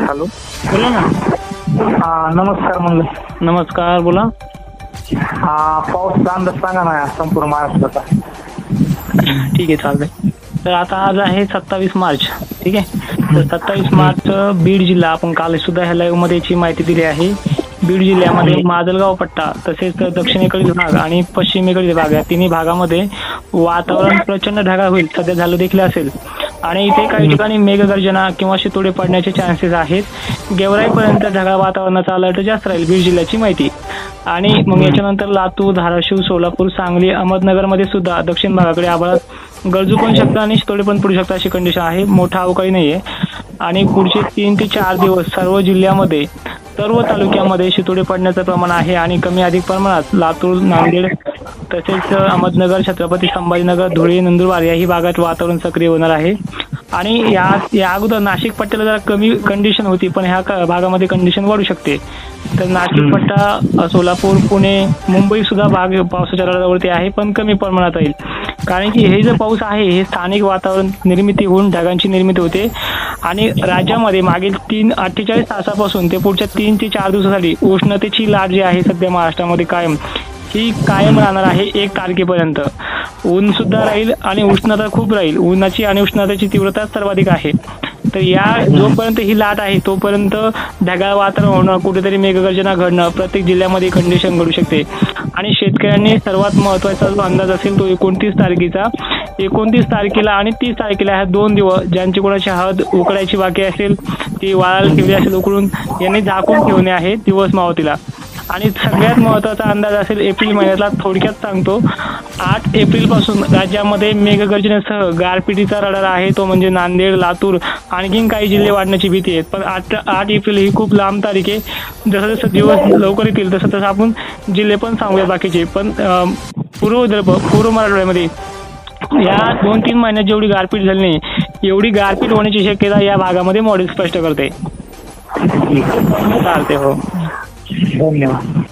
Hello. बोला ना. हा नमस्कार म्हणलं नमस्कार बोला. हा पाऊसचा अंदाज सांगा ना संपूर्ण महाराष्ट्राचा. ठीक आहे चालतंय. तर आता आज आहे सत्तावीस मार्च ठीक आहे? तर सत्तावीस मार्च बीड जिल्हा आपण काल सुद्धा ह्या live मध्ये याची माहिती दिली आहे. बीड जिल्ह्यामध्ये माजलगाव पट्टा तसेच दक्षिणेकडील भाग आणि पश्चिमेकडील भाग या तिन्ही भागामध्ये वातावरण प्रचंड ढगाळ होईल. सध्या झालं देखील असेल. आणि इथे काही ठिकाणी मेघगर्जना किंवा शितोडे पडण्याचे चान्सेस आहेत. गेवराईपर्यंत ढगाळ वातावरणाचा अलर्ट जास्त राहील बीड जिल्ह्याची माहिती. आणि मग याच्यानंतर लातूर धाराशिव सोलापूर सांगली अहमदनगरमध्ये सुद्धा दक्षिण भागाकडे आभाळात. गरजू पण शकतं आणि शितोडे पण पडू शकतात अशी कंडिशन आहे. मोठा अवकाळी नाहीये. आणि पुढचे तीन ते चार दिवस सर्व जिल्ह्यामध्ये सर्व तालुक्यामध्ये शितोडे पडण्याचं प्रमाण आहे आणि कमी अधिक प्रमाणात लातूर नांदेड तसेच अहमदनगर छत्रपती संभाजीनगर धुळे नंदुरबार याही भागात वातावरण सक्रिय होणार आहे. आणि या या अगोदर नाशिक पट्ट्याला जरा कमी कंडिशन होती पण ह्या भागामध्ये कंडिशन वाढू शकते. तर नाशिक पट्टा सोलापूर पुणे मुंबई सुद्धा भाग पावसाच्या रडावरती आहे पण कमी प्रमाणात राहील कारण की हे जे पाऊस आहे हे स्थानिक वातावरण निर्मिती होऊन ढगांची निर्मिती होते. आणि राज्यामध्ये मागील तीन अठ्ठेचाळीस तासापासून ते पुढच्या तीन ते चार दिवसासाठी उष्णतेची लाट जी आहे सध्या महाराष्ट्रामध्ये कायम ही कायम राहणार आहे एक तारखेपर्यंत. ऊन सुद्धा राहील आणि उष्णता खूप राहील. उन्हाची आणि उष्णतेची तीव्रता सर्वाधिक आहे. तर या जोपर्यंत ही लाट आहे तोपर्यंत ढगाळ वातावरण होणं कुठेतरी मेघगर्जना घडणं प्रत्येक जिल्ह्यामध्ये कंडिशन घडू शकते. आणि शेतकऱ्यांनी सर्वात महत्त्वाचा जो अंदाज असेल तो एकोणतीस तारखेचा. एकोणतीस तारखेला आणि तीस तारखेला ह्या दोन दिवस ज्यांची कोणाची हळद उकडायची बाकी असेल ती वाळाला ठेवली असेल उकडून यांनी झाकून ठेवणे आहे दिवस मावतीला. आणि सगळ्यात महत्त्वाचा अंदाज असेल एप्रिल महिन्यातला थोडक्यात सांगतो. आठ एप्रिलपासून राज्यामध्ये मेघगर्जनेसह गारपिटीचा रडार आहे तो म्हणजे नांदेड लातूर आणखीन काही जिल्हे वाढण्याची भीती आहे पण आठ आठ एप्रिल ही खूप लांब तारीख आहे. जसं जसं दिवस लवकर येतील तसं तसं आपण जिल्हे पण सांगूया बाकीचे. पण पूर्व विदर्भ पूर्व मराठवाड्यामध्ये या दोन तीन महिन्यात जेवढी गारपीट झाली नाही एवढी गारपीट होण्याची शक्यता या भागामध्ये मॉडेल स्पष्ट करते. चालते हो. 本名は。